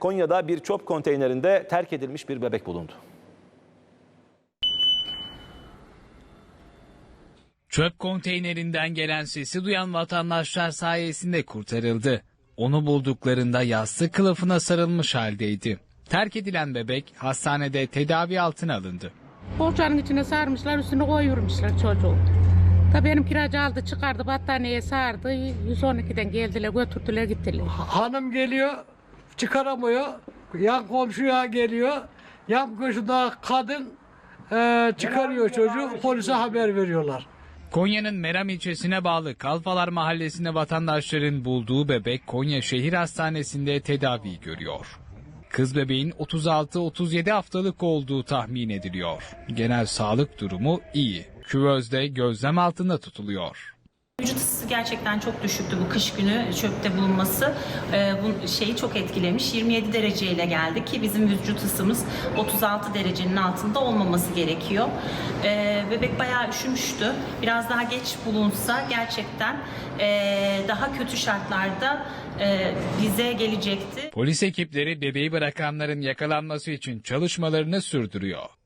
Konya'da bir çöp konteynerinde terk edilmiş bir bebek bulundu. Çöp konteynerinden gelen sesi duyan vatandaşlar sayesinde kurtarıldı. Onu bulduklarında yastık kılıfına sarılmış haldeydi. Terk edilen bebek hastanede tedavi altına alındı. Borcanın içine sarmışlar üstüne koyurmuşlar çocuğu. Tabii benim kiracı aldı çıkardı battaniyeye sardı. 112'den geldiler götürdüler gittiler. Hanım geliyor, çıkaramıyor. Yan komşuya geliyor. Yan komşuda kadın e, çıkarıyor çocuğu. Polise haber veriyorlar. Konya'nın Meram ilçesine bağlı Kalfalar mahallesinde vatandaşların bulduğu bebek Konya Şehir Hastanesi'nde tedavi görüyor. Kız bebeğin 36-37 haftalık olduğu tahmin ediliyor. Genel sağlık durumu iyi. Küvözde gözlem altında tutuluyor. Vücut ısısı gerçekten çok düşüktü bu kış günü çöpte bulunması e, bu şeyi çok etkilemiş. 27 dereceyle geldi ki bizim vücut ısımız 36 derecenin altında olmaması gerekiyor. E, bebek bayağı üşümüştü. Biraz daha geç bulunsa gerçekten e, daha kötü şartlarda e, bize gelecekti. Polis ekipleri bebeği bırakanların yakalanması için çalışmalarını sürdürüyor.